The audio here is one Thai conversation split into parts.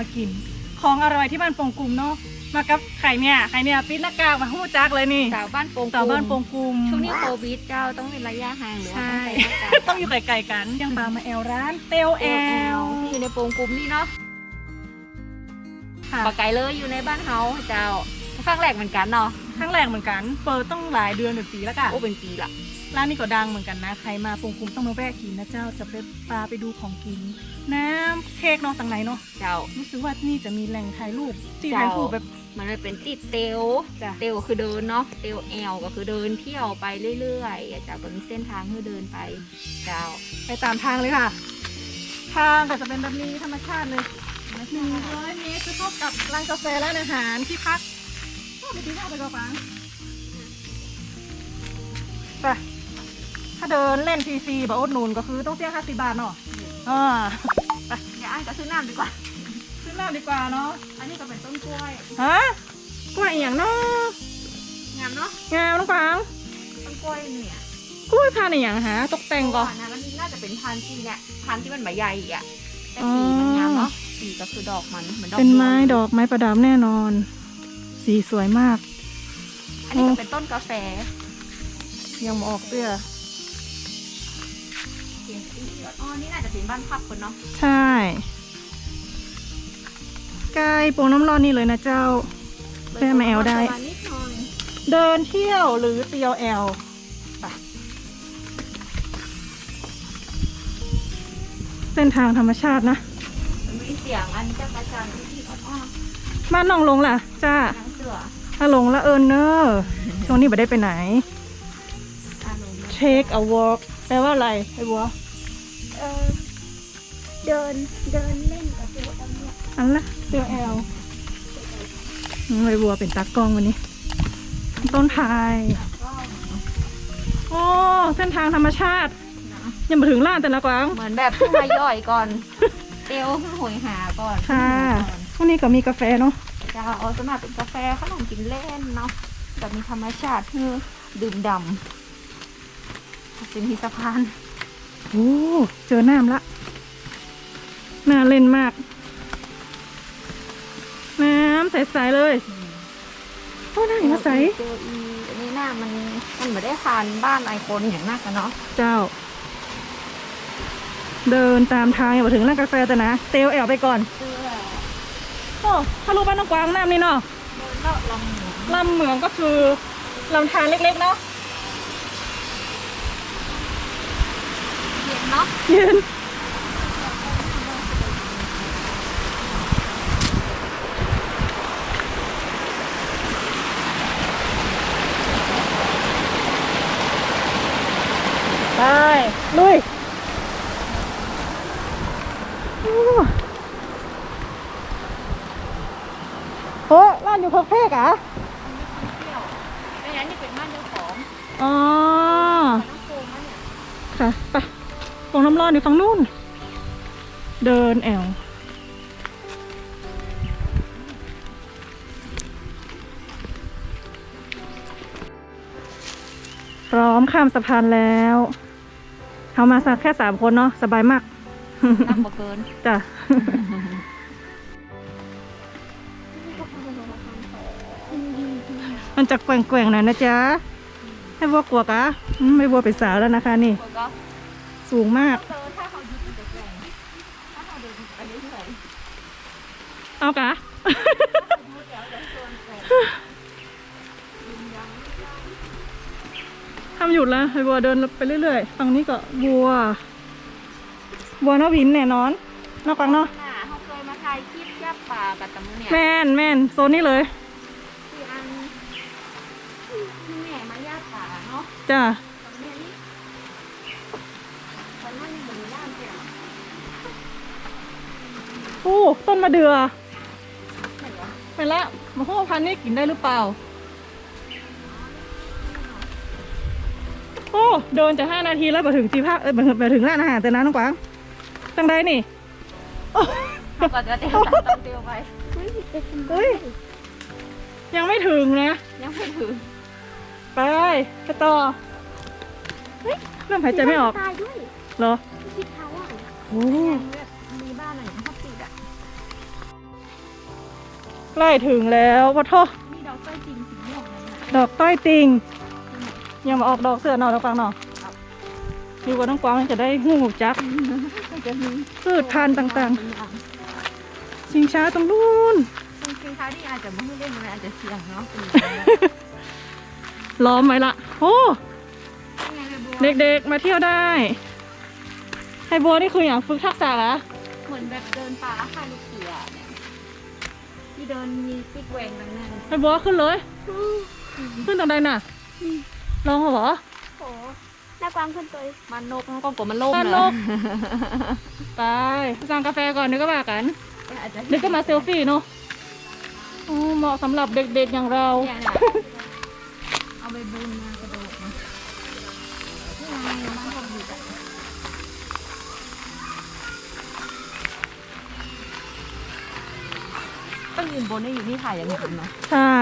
มากิน ของอร่อยที่บ้านโป่งกลุ่มเนาะมากับไข่เนี่ยไข่เนี่ยปิดหน้ากากมาหู้จักเลยนี่สาวบ้านโป่งสาวบ้านโป่งกลุ่มช่วงนี้โควิดเจ้าต้องเว้นระยะห่างหรือว่าใช่ต้องใส่หน้ากากต้องอยู่ไกลๆกันยังปลามาแอลร้านเตลเอแอลลที่อยู่ในโป่งกลุ่มนี่เนาะค่ะปากไก่เลยอยู่ในบ้านเฮาเจ้าครั้งแรกเหมือนกันเนาะครั้งแรกเหมือนกัน เปิดต้องหลายเดือนหรือปีแล้วกันโอ้เป็นปีละร้านนี้ก็ดังเหมือนกันนะ ใครมาโป่งกลุ่มต้องมาแวะกินนะเจ้าจะไปปลาไปดูของกิน น้ำเค้กเนาะต่างไหนเนาะเจ้า รู้สึกว่านี่จะมีแหล่งถ่ายรูปที่เจ้าถ่ายรูปแบบมันเลยเป็นติดเตลจ้ะเตลคือเดินเนาะ เตลแอลก็คือเดินเที่ยวไปเรื่อยๆเจ้าก็มีเส้นทางให้เดินไป เจ้า ไปตามทางเลยค่ะ ทางก็จะเป็นแบบนี้ธรรมชาติเลยหนึ่งร้อยเมตรคือเท่ากับร้านกาแฟร้านอาหารที่พักก็ไปที่ว่าไปกระปังไปถ้าเดินเล่นฟรีๆแบบอดหนุนก็คือต้องเสียค่าสิบบาทเนาะอ่า เดี๋ยวอ่านก็ซื้อน้ำดีกว่า ซื้อน้ำดีกว่าเนาะ อันนี้ก็เป็นต้นกล้วยฮะกล้วยอหย่างเนาะงามเนาะ งามน้องกวางต้นกล้วยเนี่ยกล้วยพันธุ์อหย่างหาตกแต่งก่อน นะมันน่าจะเป็นพันธุ์ที่เนี่ยพันธุ์ที่มันใบใหญ่อะแต่สีมันงามเนาะ สีก็คือดอกมันเหมือนดอกเป็นไม้บัวดอกไม้ประดับแน่นอน สีสวยมาก อันนี้ก็เป็นต้นกาแฟ ยังมาออกเสื้อเขียนสี อ๋อ นี่น่าจะเป็นบ้านพักคนเนาะ ใช่ ใกล้โป่งน้ำร้อนนี่เลยนะเจ้าแม่มาแอลได้ประมาณนิดหน่อยเดินเที่ยวหรือเตียวแอลไปเส้นทางธรรมชาตินะมันมีเสียงอันจะกระจายที่อ่อนบ้านน้องลงล่ะ จ้าๆนังเสือถ้าลงละเอินเนอร์ช่วงนี้ไม่ได้ไปไหนอ่านลงมา take a walk แปลว่าอะไรไอ้บัว เออเดินเดินเล่นกับตัวอันเนี้ยอันละเตียวแอลไอ้บัวเป็นตากล้องวันนี้ ต้นพายก็โอ้เส้นทางธรรมชาติ ยังมาถึงร้านแต่ละกวางเหมือนแบบเพิ่งมาย่อยก่อนเตียวเพิ่งหอยหาก่อนค่ะวันนี้ก็มีกาแฟเนาะจะเอาสำหรับเป็นกาแฟขนมกินเล่นเนาะแบบมีธรรมชาติคือดื่มดำเป็นที่สะพาน โอ้เจอน้ำละน่าเล่นมาก น้ำใสๆเลยโอ้น่าเห็นว่าใสเจออีอันนี้หน้ามันมันไม่ได้ทานบ้านไอคนอย่างมากอะเนาะเจ้า เดินตามทางอย่ามาถึงร้านกาแฟแต่นะ เตลแอลไปก่อนเสื้อโอ้ถ้ารู้บ้านน้องกวางน้ำนี่เนาะเดินเลาะลำหนูลำเหมืองก็คือลำธารเล็กๆเนาะ เย็นเนาะเย็นไปลุยโอ้โหร้านอยู่พักเพกอะเที่ยวไม่งั้นนี่เป็นบ้านเจ้าของอ๋อ น้องโกงนะเนี่ย ค่ะไป ฟองน้ำร้อนอยู่ฝั่งนู้น เดินแอวพร้อมข้ามสะพานแล้วเขามาสักแค่สามคนเนาะสบายมากนักบ่เกินจ้ะมันจะแกว่งๆหน่อยนะจ๊ะให้วัวกลัวกะอืมไม่วัวเป็นสาวแล้วนะคะนี่แล้วก็ สูงมากเจอถ้าเขายึดมันจะแกร่งถ้าเขาเดินไปเรื่อยเอากะทำหยุดแล้วให้วัวเดินไปเรื่อยๆฝั่งนี้ก็วัววัวนอวินแน่นอน นอกกังเนาะๆน่ะเขาเคยมาถ่ายคลิปย่าป่ากับตะมุเนี่ยแม่นแม่นโซนนี้เลยที่อันที่แม่มาย่าป่าเนาะจ้ะ ตอนนี้นี่ตอนนั้นเหมือนย่านเดียว อู้ต้นมะเดือเห็นปะไปละมะฮุพันธุ์นี่กินได้หรือเปล่า โอ้เดินจะห้านาทีแล้วมาถึงจีภาคเอ้ยมาถึงมาถึงร้านอาหารแต่นะน้องกวางจังไดนี่โอ้เขาก็จะเตียวตัดต้องเตียวไปเฮ้ยยังไม่ถึงนะ ยังไม่ถึง ไปไปต่อเฮ้ยเริ่มหายใจไม่ออกตายด้วยเหรอ มีบ้านอะไรอย่างเขาปิดอะใกล้ถึงแล้วพอโทษมีดอกต้อยจริงสีม่วงนั่นน่ะดอกต้อยติงยังมาออกดอกเสือหน่อยดอกฟังหน่อยอยู่กับน้องกวางจะได้หูจักมันจะมีพืชพันธุ์ต่างๆ ชิงช้าตรงนู้นๆจริงๆเขาที่อาจจะไม่ให้เล่นมันอาจจะเสี่ยงเนาะเป็นอย่างนี้ล้อมไหมล่ะโอ้ไงเลยบัวเด็กๆมาเที่ยวได้ ไฮบัวนี่คืออย่างฝึกทักษะเหรอเหมือนแบบเดินป่าค่ะลูกเสือเนี่ยที่เดินมีปิ๊กแหวงดังนั้นไฮบัวขึ้นเลย ขึ้นตรงใดน่ะลองเหรอโอ้หน้ากวางขึ้นตัวมันนกมันก็กลัวมันล่มบ้านเหนรอกไปสั่งกาแฟก่อนนึกก็มากันอาจจะนึกก็มาเซลฟี่เนาะโอ้เหมาะสำหรับเด็กๆอย่างเราเนี่ยนะเอาไปบุญ ยืนบนได้อยู่นี่ถ่ายอย่างนั้นเนาะใช่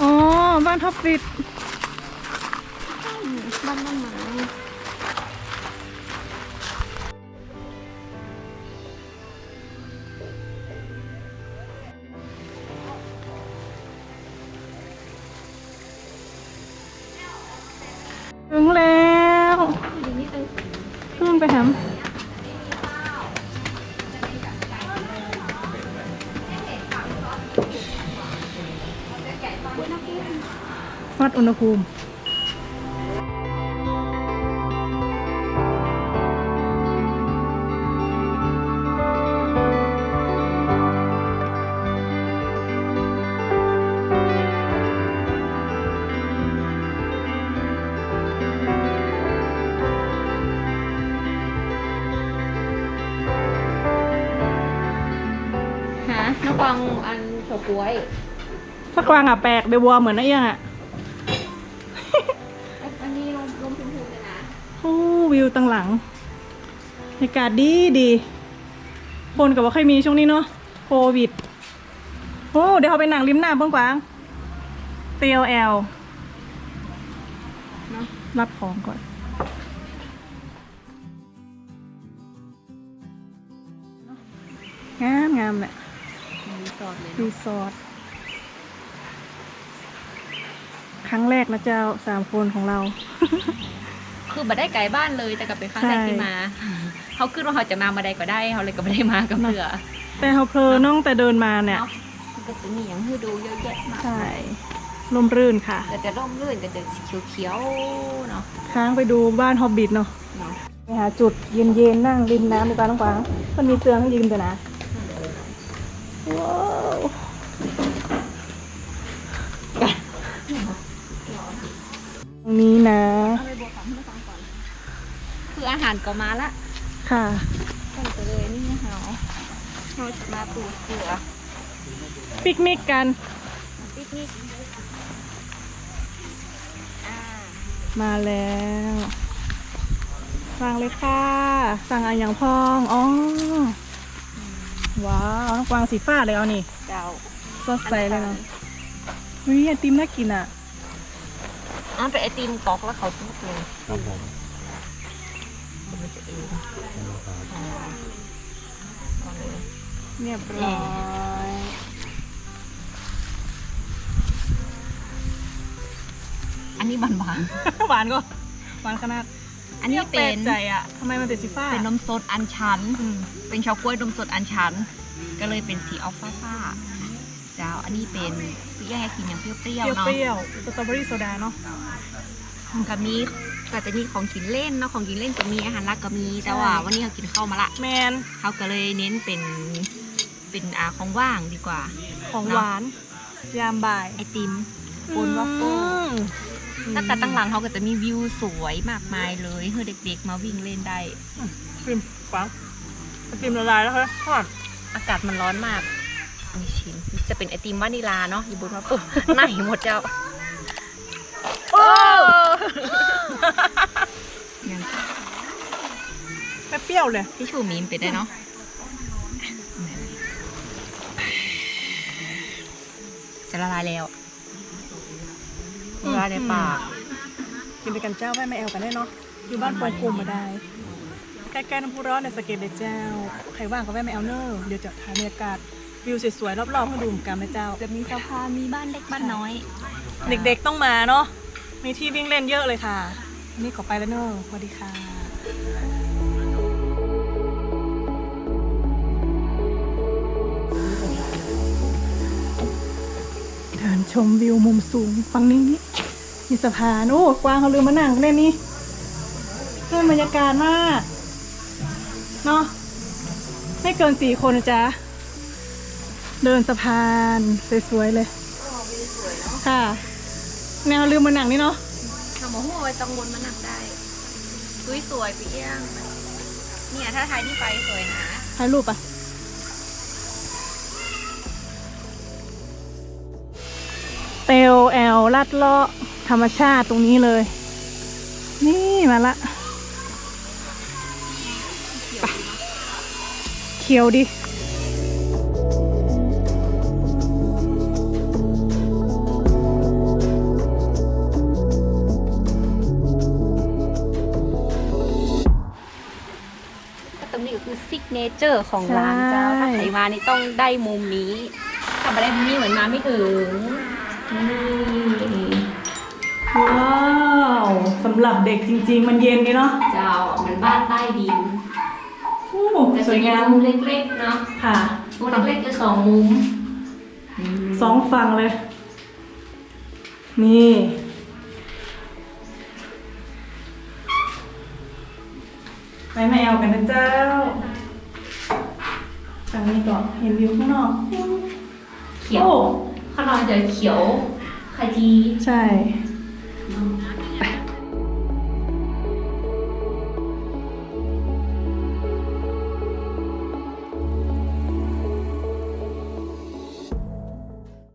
อ๋อ บ้านท็อปฟิตบ้านต้นไม้ถึงแล้ว ขึ้นไปแฮม อุณหภูมิฮะน้องกวางอันเฉาก๊วยถ้ากวางอะแปลกเบบัวเหมือนนะเอียงอะ โอ้วิวตั้งหลังบรรยากาศดีดีคนกับว่าเคยมีช่วงนี้เนาะโควิดโอ้เดี๋ยวเขาไปนั่งริมหน้าเพิ่งกวางเตียวแอลเนาะรับของก่อนงามงามเนี่ยรีสอร์ทเลยรีสอร์ทครั้งแรกนะเจ้าสามคนของเรา คือบัได้ไกลบ้านเลยแต่กลับเป็นครั้งแรกที่มาเขาขึ้นว่าเขาจะมามาใดก็ได้เขาเลยก็ไม่ได้มากับเรือแต่เขาเพลินน้องแต่เดินมาเนี่ยเนาะมันก็จะมีอย่างให้ดูเยอะแยะมากใช่ลมรื่นค่ะแต่จะร่มรื่นแต่จะเขียวๆเนาะค้างไปดูบ้านฮอบบิทเนาะเนาะไปหาจุดเย็นๆนั่งริมน้ำดีกว่าน้องกวางมันมีเสือให้ยืนด้วยนะว้าวตรงนี้นะ คืออาหารก็มาละค่ะตั้งแต่เลยนี่เฮาเราจะมาปูเสือปิกนิกกัน ปิกนิกอ่ามาแล้วสั่งเลยค่ะ สั่งอะไรอย่างพองอ๋อว้าวน้องกวางสีฟ้าเลยเอานี่เจ้าสดใสเลยเนาะวิไอติมน่ากินอะอันเป็นไอติมกอกแล้วเขาทุกเลยครับผมมันจะ เองอ่าเอาเลยเรียบร้อยอันนี้บานหวานก็หวานขนาดๆอันนี้แปเป็ลนกใจอะทำไมมันเป็นสีฟ้าเป็นนมสดอันชัน อืมเป็นชาวกล้วยนมสดอันชัน ก็เลยเป็นสีอัลฟาฟ้าเจ้า อันนี้เป็นพี่แย่กินอย่างเปรี้ยวเปๆเนาะรี้ยวๆสตรอเบอรี่โซดาเนาะ มันก็มีก็จะมีของกินเล่นเนาะของกินเล่นก็มีอาหารหลักก็มีแต่ว่าวันนี้เรากินข้าวมาละแมนเขาก็เลยเน้นเป็นเป็นอาของว่างดีกว่า ของหวาน ยามบ่ายไอติมบนวัฟเฟิลอืมตั้งแต่ตั้งหลังเขาก็จะมีวิวสวยมากมายเลยให้เด็กๆมาวิ่งเล่นได้ฟิล์มกวางฟิล์มละลายแล้วเฮ้ยทอดอากาศมันร้อนมากมีชิมจะเป็นไอติมวานิลาเนาะอยู่บนวัฟเฟิลไหนหมดเจ้าโอ้ ยังเปรี้ยวเลยที่ชูมีมไปได้เนาะจะละลายแล้วละลายในปากกินไปกันเจ้าแว่ไม่แอลกันได้เนาะอยู่บ้านโป่งกลุ่มมาได้ใกล้ๆน้ำพุร้อนในสเก็ตเดเจ้าใครว่างก็แว่ไม่แอลเนอร์เดี๋ยวจะถ่ายบรรยากาศวิวสวยๆรอบๆให้ดูเหมือนกันนะเจ้า จะมีสะพานมีบ้านเล็กบ้านน้อย เด็กๆต้องมาเนาะ มีที่วิ่งเล่นเยอะเลยค่ะ วันนี้ขอไปแล้วเนอะสวัสดีค่ะเดินชมวิวมุมสูงฝั่งนี้มีสะพานโอ้กวางเขาลืมมานั่งเล่นนี่เล่นบรรยากาศมากเนาะไม่เกินสี่คนจ๊ะเดินสะพานสวยๆเลยค่ะ แนวลืมมาหนังนี่เนาะทำหัวไว้ตังบนมาหนักได้สวยสวยๆไปเอี้ยงเนี่ยถ้าถ่ายที่ไฟสวยนะถ่ายรูปอะเตลแอลลัดเลาะธรรมชาติตรงนี้เลย นี่มาละไปเขียวดิ เนเจอร์ของร้านเจ้าใช่ถ้าใครมานี่ต้องได้มุมนี้ถ้าไม่ได้มุมนี้เหมือนมาไม่ถึงนี่ว้าวสำหรับเด็กจริง ๆ มันเย็นดีเนาะเจ้าเหมือนบ้านใต้ดินโอ้แต่สส่ววนยใหญ่งามมุมเล็กๆเนาะค่ะมุมเล็กๆจะสองมุมสองฝั่งเลย นี่ไปมาแอลกันนะเจ้า ฝั่งนี้ก่อนเห็นวิวข้างนอก เขียว โอ้ ข้างนอกจะเขียวขจี ใช่